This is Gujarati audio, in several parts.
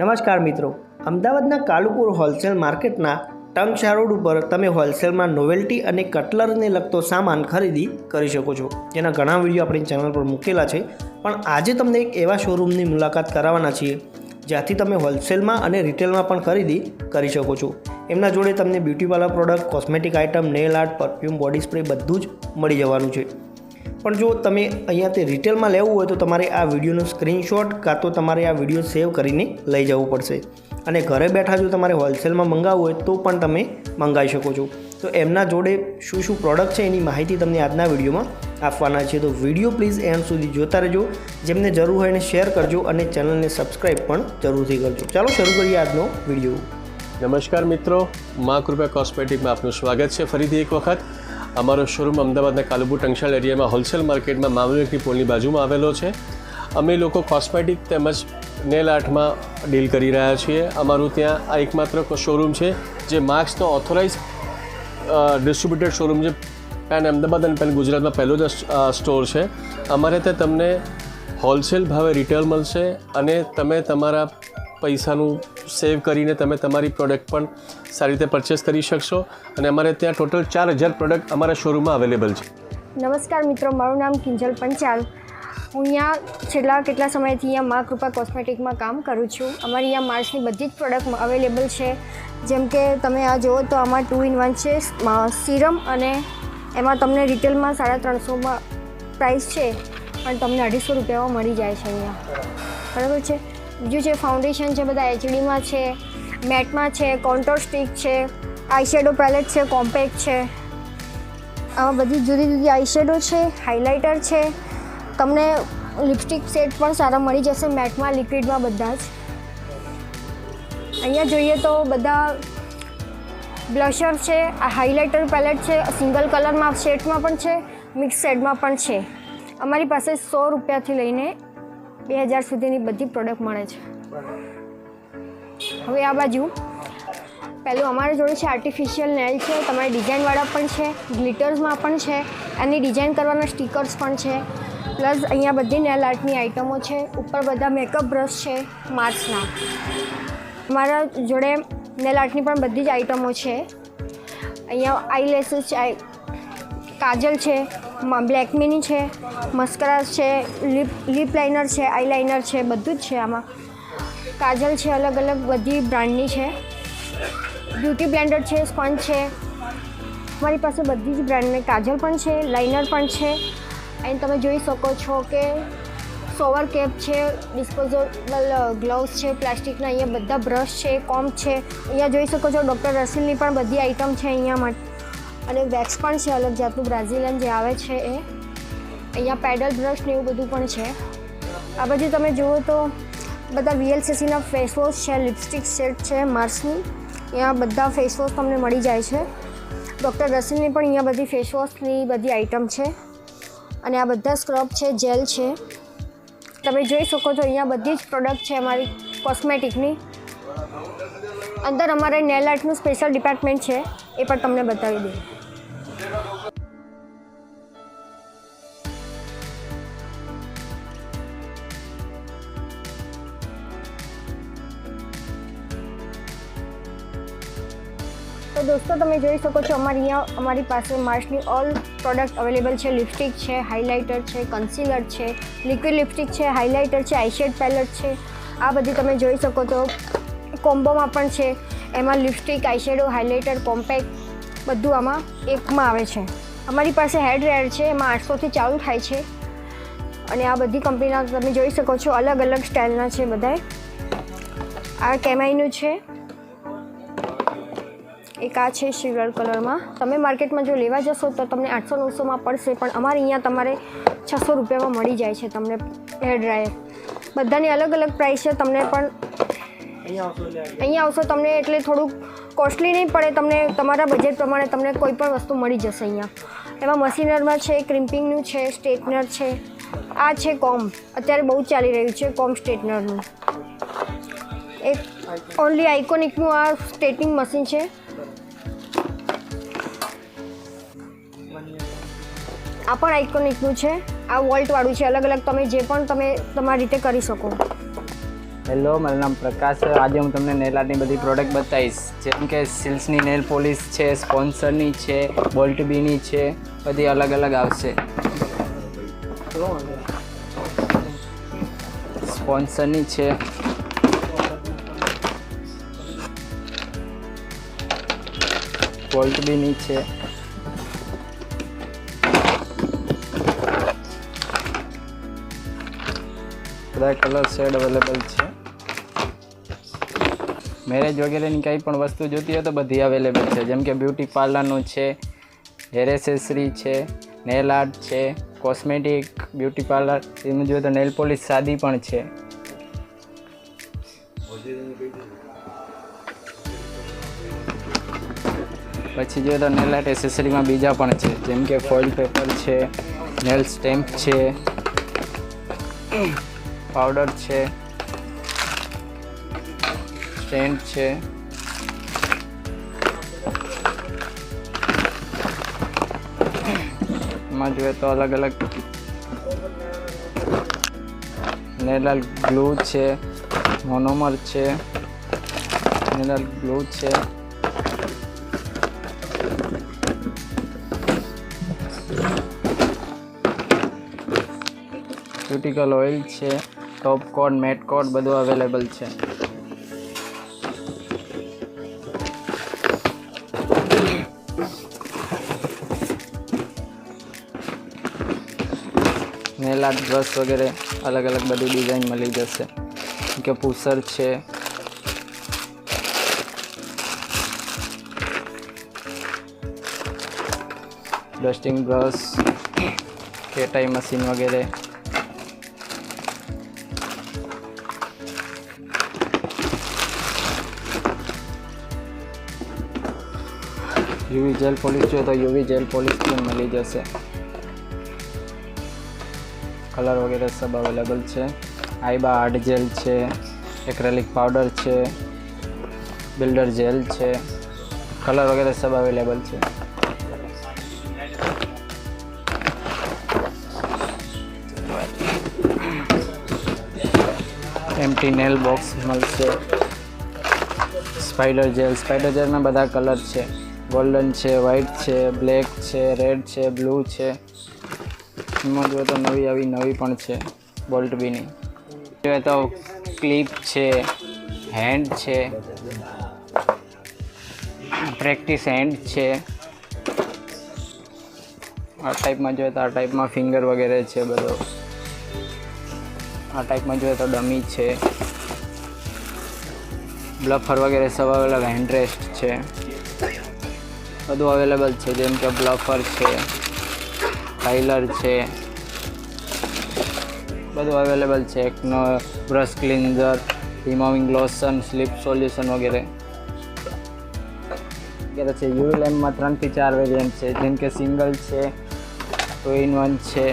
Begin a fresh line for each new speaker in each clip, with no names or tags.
નમસ્કાર મિત્રો, અમદાવાદના Kalupur wholesale market Tankshal road ઉપર તમે હોલસેલમાં નોવેલ્ટી અને કટલરને લગતો સામાન ખરીદી કરી શકો છો. જેના ઘણા વીડિયો આપણી ચેનલ પર મૂકેલા છે. પણ આજે તમને એક એવા શોરૂમની મુલાકાત કરાવવાના છીએ, જ્યાંથી તમે હોલસેલમાં અને રિટેલમાં પણ ખરીદી કરી શકો છો. એમના જોડે તમને beauty parlour product, cosmetic item, nail art, perfume, body spray બધું જ મળી જવાનું છે. પણ જો તમે અહીંયા તે રિટેલમાં લેવું હોય તો તમારે આ વિડીયોનો સ્ક્રીનશોટ કાં તો તમારે આ વીડિયો સેવ કરીને લઈ જવું પડશે. અને ઘરે બેઠા જો તમારે હોલસેલમાં મંગાવવું હોય તો પણ તમે મંગાવી શકો છો. તો એમના જોડે શું શું પ્રોડક્ટ છે એની માહિતી તમને આજના વિડીયોમાં આપવાના છે. તો વીડિયો પ્લીઝ એન્ડ સુધી જોતા રહેજો. જેમને જરૂર હોય એને શેર કરજો અને ચેનલને સબસ્ક્રાઈબ પણ જરૂરથી કરજો. ચાલો શરૂ કરીએ આજનો વીડિયો.
નમસ્કાર મિત્રો, મા કૃપા કોસ્મેટિકમાં આપનું સ્વાગત છે. ફરીથી એક વખત અમારો શોરૂમ અમદાવાદના કાલુપુર ટંકશાળ એરિયામાં હોલસેલ માર્કેટમાં મામલકની પોલની બાજુમાં આવેલો છે. અમે લોકો કોસ્મેટિક તેમજ નેલ આર્ટમાં ડીલ કરી રહ્યા છીએ. અમારું ત્યાં આ એકમાત્ર શોરૂમ છે, જે માર્ક્સનો ઓથોરાઇઝ ડિસ્ટ્રીબ્યુટેડ શોરૂમ છે. પેન અમદાવાદ અને પેન ગુજરાતમાં પહેલો જ સ્ટોર છે. અમારે ત્યાં તમને હોલસેલ ભાવે રિટેલ મળશે અને તમે તમારા પૈસાનું સેવ કરીને તમે તમારી પ્રોડક્ટ પણ સારી રીતે પરચેસ કરી શકશો. અને અમારે ત્યાં ટોટલ ચાર હજાર પ્રોડક્ટ અમારા શોરૂમમાં અવેલેબલ છે.
નમસ્કાર મિત્રો, મારું નામ કિંજલ પંચાલ. હું અહીંયા છેલ્લા કેટલા સમયથી અહીંયા મા કૃપા કોસ્મેટિકમાં કામ કરું છું. અમારી અહીંયા માર્સની બધી જ પ્રોડક્ટ અવેલેબલ છે. જેમ કે તમે આ જુઓ તો આમાં ટુ ઇન વન છે સિરમ અને એમાં તમને રિટેલમાં સાડા ત્રણસોમાં પ્રાઇસ છે. પણ તમને અઢીસો રૂપિયામાં મળી જાય છે અહીંયા. બરાબર છે? બીજું છે ફાઉન્ડેશન છે બધા એચડીમાં છે મેટમાં છે કોન્ટોર સ્ટિક છે આઈશેડો પેલેટ છે કોમ્પેક્ટ છે. આમાં બધી જુદી જુદી આઈશેડો છે હાઇલાઇટર છે. તમને લિપસ્ટિક સેટ પણ સારા મળી જશે મેટમાં લિક્વિડમાં બધા જ. અહીંયા જોઈએ તો બધા બ્લશર છે, આ હાઇલાઇટર પેલેટ છે સિંગલ કલરમાં શેડમાં પણ છે મિક્સ શેડમાં પણ છે. અમારી પાસે સો રૂપિયાથી લઈને બે હજાર સુધીની બધી પ્રોડક્ટ મળે છે. હવે આ બાજુ, પહેલું અમારા જોડે છે આર્ટિફિશિયલ નેલ છે, તમારે ડિઝાઇનવાળા પણ છે ગ્લિટર્સમાં પણ છે, એની ડિઝાઇન કરવાના સ્ટીકર્સ પણ છે પ્લસ અહીંયા બધી નેલ આર્ટની આઇટમો છે, ઉપર બધા મેકઅપ બ્રશ છે માર્ચના મારા જોડે નેલ આર્ટની પણ બધી જ આઇટમો છે. અહીંયા આઈ લેસીસ છે, કાજલ છે બ્લેકમીની છે મસ્કરા છે લિપ લિપ લાઇનર છે આઈ લાઇનર છે, બધું જ છે આમાં. કાજલ છે, અલગ અલગ બધી બ્રાન્ડની છે. બ્યુટી બ્લેન્ડર છે સ્પંજ છે. મારી પાસે બધી જ બ્રાન્ડની કાજલ પણ છે લાઇનર પણ છે. અને તમે જોઈ શકો છો કે સોવર કેપ છે ડિસ્પોઝેબલ ગ્લવ્સ છે પ્લાસ્ટિકના અહીંયા બધા બ્રશ છે કોમ્બ છે. અહીંયા જોઈ શકો છો ડૉક્ટર રસીલની પણ બધી આઇટમ છે અહીંયા માટે અને વેક્સ પણ છે અલગ જાતનું બ્રાઝિલિયન જે આવે છે એ. અહીંયા પેડલ બ્રશ ને એવું બધું પણ છે. આ બાજુ તમે જુઓ તો બધા વીએલસીસીના ફેસ વોશ છે લિપસ્ટિક સેટ છે માર્સની અહીંયા બધા ફેસ વોશ તમને મળી જાય છે. ડૉક્ટર રસીની પણ અહીંયા બધી ફેસ વોશની બધી આઇટમ છે. અને આ બધા સ્ક્રબ છે જેલ છે. તમે જોઈ શકો છો અહીંયા બધી જ પ્રોડક્ટ છે અમારી કોસ્મેટિકની અંદર અમારે નેલ આર્ટનું સ્પેશિયલ ડિપાર્ટમેન્ટ છે, એ પણ તમને બતાવી દઉં. દોસ્તો તમે જોઈ શકો છો અમારી અહીંયા, અમારી પાસે માર્શની ઓલ પ્રોડક્ટ અવેલેબલ છે. લિપસ્ટિક છે હાઇલાઇટર છે કન્સીલર છે લિક્વિડ લિપસ્ટિક છે હાઇલાઇટર છે આઈશેડ પેલેટ છે. આ બધી તમે જોઈ શકો છો કોમ્બોમાં પણ છે. એમાં લિપસ્ટિક આઈશેડો હાઇલાઇટર કોમ્પેક્ટ બધું આમાં એકમાં આવે છે. અમારી પાસે હેડ રેડ છે, એમાં આઠસોથી ચાલુ થાય છે. અને આ બધી કંપનીના તમે જોઈ શકો છો અલગ અલગ સ્ટાઇલના છે બધાય. આ કેમાઈનું છે. એક આ છે સિલ્વર કલરમાં તમે માર્કેટમાં જો લેવા જશો તો તમને આઠસો નવસોમાં પડશે પણ અમારે અહીંયા તમારે છસો રૂપિયામાં મળી જાય છે તમને હેર ડ્રાયર બધાની અલગ અલગ પ્રાઇસ છે તમને પણ અહીંયા આવશો તમને એટલે થોડુંક કોસ્ટલી નહીં પડે તમને તમારા બજેટ પ્રમાણે તમને કોઈ પણ વસ્તુ મળી જશે અહીંયા. એમાં મશીનરમાં છે ક્રિમ્પિંગનું છે સ્ટ્રેટનર છે. આ છે કોમ અત્યારે બહુ ચાલી રહ્યું છે કોમ સ્ટ્રેટનરનું એક ઓનલી આઇકોનિકનું આ સ્ટેટિંગ મશીન છે. આ પણ આઇકોનિકનું છે. આ વોલ્ટવાળું છે. અલગ અલગ તમે જે પણ તમે તમારી રીતે કરી શકો.
હેલો મારું નામ પ્રકાશ આજે હું તમને નેલ આર્ટની બધી પ્રોડક્ટ બતાવીશ. જેમ કે સિલ્સની નેલ પોલિશ છે સ્પોન્સરની છે બોલ્ટ બીની છે, બધી અલગ અલગ આવશે. સ્પોન્સરની છે. બોલ્ટબીની છે. બધા કલર શેડ અવેલેબલ છે. મેરેજ વગેરેની કંઈ પણ વસ્તુ જોતી હોય તો બધી અવેલેબલ છે. જેમ કે બ્યુટી પાર્લરનું છે હેર એસેસરી છે નેલ આર્ટ છે કોસ્મેટિક બ્યુટી પાર્લર એમાં જોઈએ તો નેલ પોલિશ સાદી પણ છે. પછી જોઈએ તો નેલ આર્ટ એસેસરીમાં બીજા પણ છે. જેમ કે ફોઇલ પેપર છે નેલ સ્ટેમ્પ છે. પાવડર છે, સ્ટેન્ડ છે. એમાં જોઈએ તો અલગ અલગ નેલાલ ગ્લુ છે, મોનોમર છે, નેલાલ ગ્લુ છે. ક્યુટિકલ ઓઇલ છે. ટોપ કોટ મેટ કોટ બધું અવેલેબલ છે. નેલ આર્ટ બ્રશ વગેરે અલગ અલગ બધી ડિઝાઇન મળી જશે. જેમ કે પુસર છે. ડસ્ટિંગ બ્રશ કેટાઈ મશીન વગેરે. યુવી જેલ પોલિશ જોઈએ તો યુવી જેલ પોલિશ પણ મળી જશે કલર વગેરે સબ અવેલેબલ છે આઈબા આર્ટ જેલ છે એક્રેલિક પાવડર છે બિલ્ડર જેલ છે કલર વગેરે સબ અવેલેબલ છે એમટી નેલ બોક્સ મળશે સ્પાઈડર જેલ સ્પાઈડર જેલના બધા કલર છે ગોલ્ડન છે વ્હાઇટ છે બ્લેક છે રેડ છે બ્લુ છે. એમાં જોઈએ તો નવી આવી, નવી પણ છે બોલ્ટ બીની જોઈએ તો ક્લિપ છે હેન્ડ છે પ્રેક્ટિસ હેન્ડ છે. આ ટાઈપમાં જોઈએ તો આ ટાઈપમાં ફિંગર વગેરે છે બધો. આ ટાઈપમાં જોઈએ તો ડમી છે. બ્લફર વગેરે સવા અલગ હેન્ડ રેસ્ટ છે. બધું અવેલેબલ છે, જેમ કે બ્લફર છે ટાઇલર છે, બધું અવેલેબલ છે, એકનો brush cleanser removing lotion, slip solution વગેરે. વગેરે છે. યુવી લેમ્પમાં ત્રણથી ચાર વેરિયન્ટ છે. જેમ કે સિંગલ છે, ટુ ઇન વન છે.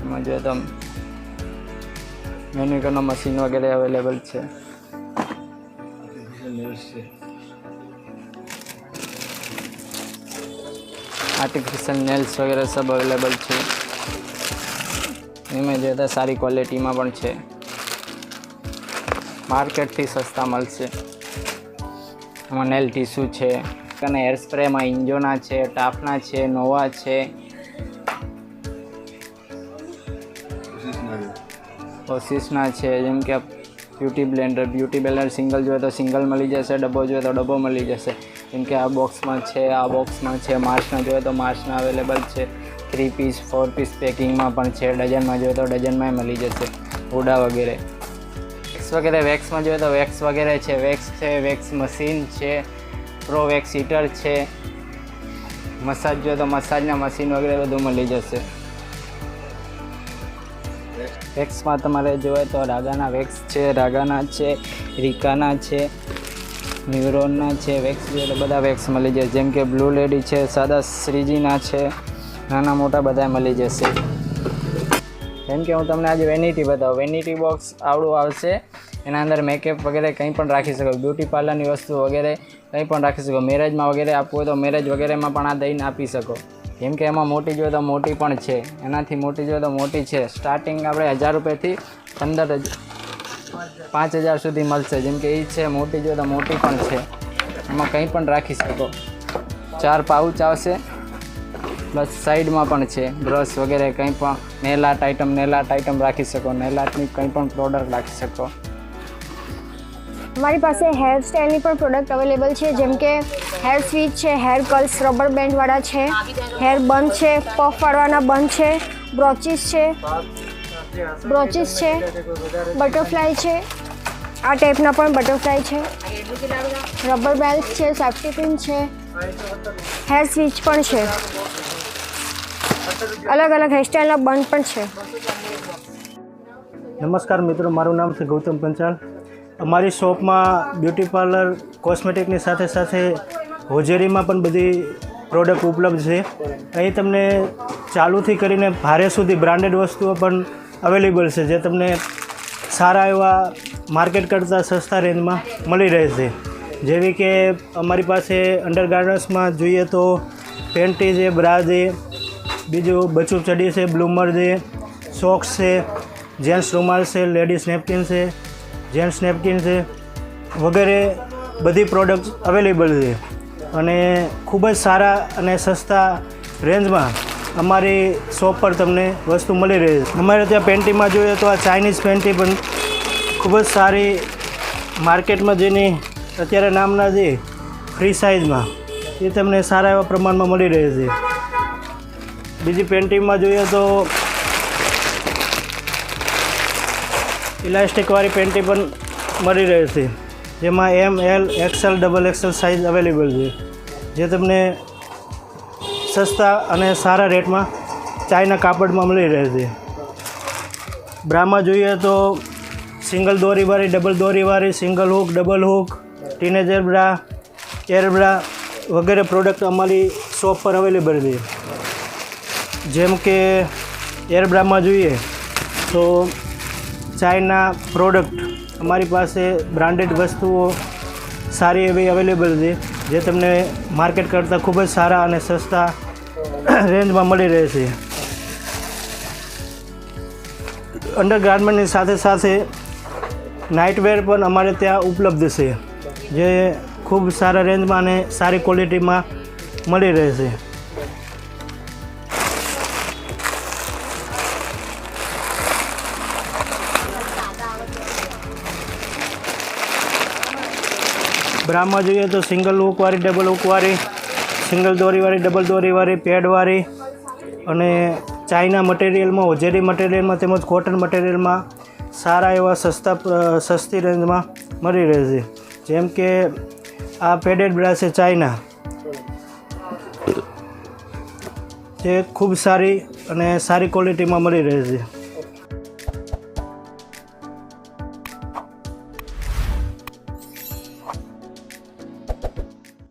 એમાં જો તમે મેન્યુકરનો મશીન વગેરે અવેલેબલ છે. આર્ટિફિશિયલ નેલ્સ વગેરે સબ અવેલેબલ છે. એમાં જોઈએ સારી ક્વોલિટીમાં પણ છે. માર્કેટથી સસ્તા મળશે. એમાં નેલ ટીસ્યુ છે. અને હેર સ્પ્રેમાં ઇન્જોના છે ટાફના છે નોવા છે. ઓસિસના છે જેમ કે beauty blender beauty blender single જોઈએ તો સિંગલ મળી જશે, ડબ્બો જોઈએ તો ડબ્બો મળી જશે. જેમ કે આ બોક્સમાં છે, આ બોક્સમાં છે માર્ચના જોઈએ તો માર્ચના અવેલેબલ છે. થ્રી પીસ, ફોર પીસ પેકિંગમાં પણ છે, ડઝનમાં જોઈએ તો ડઝનમાં મળી જશે. હુડા વગેરે. વેક્સ વગેરે, વેક્સમાં જોઈએ તો વેક્સ વગેરે છે. વેક્સ છે, વેક્સ મશીન છે પ્રો વેક્સ હીટર છે. મસાજ જોઈએ તો મસાજના મશીન વગેરે બધું મળી જશે. વેક્સમાં તમારે જોઈએ તો રાગાના વેક્સ છે, રાગાના છે, રીકાના છે, ન્યુરોનના છે, વેક્સ જોઈએ તો બધા વેક્સ મળી જશે જેમ કે બ્લુ લેડી છે, સાદા શ્રીજીના છે, નાના મોટા બધા મળી જશે. જેમ કે હું તમને આજે વેનિટી બતાવું. વેનિટી બોક્સ આવડું આવશે. એના અંદર મેકઅપ વગેરે કંઈ પણ રાખી શકો. બ્યુટી પાર્લરની વસ્તુ વગેરે કંઈ પણ રાખી શકો. મેરેજમાં વગેરે આપવું હોય તો મેરેજ વગેરેમાં પણ આ દઈને આપી શકો. કેમ કે એમાં મોટી જોઈએ તો મોટી પણ છે. એનાથી મોટી જોઈએ તો મોટી છે. સ્ટાર્ટિંગ આપણે હજાર રૂપિયાથી પંદર પાંચ હજાર સુધી મળશે. જેમ કે એ છે, મોટી જોઈએ તો મોટી પણ છે. એમાં કંઈ પણ રાખી શકો. ચાર પાઉચ આવશે. પ્લસ સાઈડમાં પણ છે. બ્રશ વગેરે કંઈ પણ nail art item nail art item રાખી શકો. નેલ આર્ટની કંઈ પણ પ્રોડક્ટ રાખી શકો.
અમારી પાસે હેર સ્ટાઇલની પણ પ્રોડક્ટ અવેલેબલ છે, જેમ કે હેર સ્વીચ છે હેર કર્લ્સ રબર બેન્ડવાળા છે હેર બન છે પફ પાડવાના બન છે બ્રોચીસ છે બ્રોચીસ છે બટરફ્લાય છે, આ ટાઈપના પણ બટરફ્લાય છે રબર બેલ્ટ છે સેફ્ટી પિન છે હેર સ્વીચ પણ છે. અલગ અલગ હેરસ્ટાઇલના બન પણ છે.
નમસ્કાર મિત્રો, મારું નામ છે ગૌતમ પંચાલ. અમારી શોપમાં બ્યુટી પાર્લર, કોસ્મેટિકની સાથે સાથે હોજેરીમાં પણ બધી પ્રોડક્ટ ઉપલબ્ધ છે. અહીં તમને ચાલુથી કરીને ભારે સુધી બ્રાન્ડેડ વસ્તુઓ પણ અવેલેબલ છે, જે તમને સારા એવા માર્કેટ કરતાં સસ્તા રેન્જમાં મળી રહેશે. જેવી કે અમારી પાસે અંડરગાર્ડન્સમાં જોઈએ તો પેન્ટી છે બ્રા છે, બીજું બચું ચડી છે બ્લૂમર છે સોક્સ છે જેન્ટ્સ રૂમાલ છે લેડીઝ નેપકિન છે જેન્ટ્સ નેપકિન છે, વગેરે બધી પ્રોડક્ટ અવેલેબલ છે. અને ખૂબ જ સારા અને સસ્તા રેન્જમાં અમારી શોપ પર તમને વસ્તુ મળી રહે છે. અમારે ત્યાં પેન્ટીમાં જોઈએ તો આ ચાઇનીઝ પેન્ટી પણ ખૂબ જ સારી માર્કેટમાં જેની અત્યારે નામના છે ફ્રી સાઇઝમાં એ તમને સારા એવા પ્રમાણમાં મળી રહે છે. બીજી પેન્ટિંગમાં જોઈએ તો ઇલાસ્ટિકવાળી પેન્ટિંગ પણ મળી રહે છે. જેમાં M L XL double XL size available છે. જે તમને સસ્તા અને સારા રેટમાં ચાઇના કાપડમાં મળી રહે છે. બ્રામાં જોઈએ તો સિંગલ દોરીવાળી double દોરીવાળી single hook double hook teenager bra air bra વગેરે પ્રોડક્ટ અમારી શોપ પર અવેલેબલ છે. જેમ કે એરબ્રામાં જોઈએ તો ચાઇના પ્રોડક્ટ અમારી પાસે બ્રાન્ડેડ વસ્તુઓ સારી એવી અવેલેબલ છે, જે તમને માર્કેટ કરતાં ખૂબ જ સારા અને સસ્તા રેન્જમાં મળી રહે છે અંડરગાર્મેન્ટની સાથે સાથે નાઇટવેર પણ અમારે ત્યાં ઉપલબ્ધ છે, જે ખૂબ સારા રેન્જમાં અને સારી ક્વોલિટીમાં મળી રહે છે બ્રામાં જોઈએ તો સિંગલ હુકવાળી ડબલ હુકવાળી સિંગલ દોરીવાળી ડબલ દોરીવાળી, પેડવાળી અને ચાઇના મટીરિયલમાં હોજેરી મટીરિયલમાં તેમજ કોટન મટીરિયલમાં સારા એવા સસ્તા સસ્તી રેન્જમાં મળી રહે છે. જેમ કે આ પેડેડ બ્રા છે ચાઇના જે ખૂબ સારી અને સારી ક્વોલિટીમાં મળી રહે છે.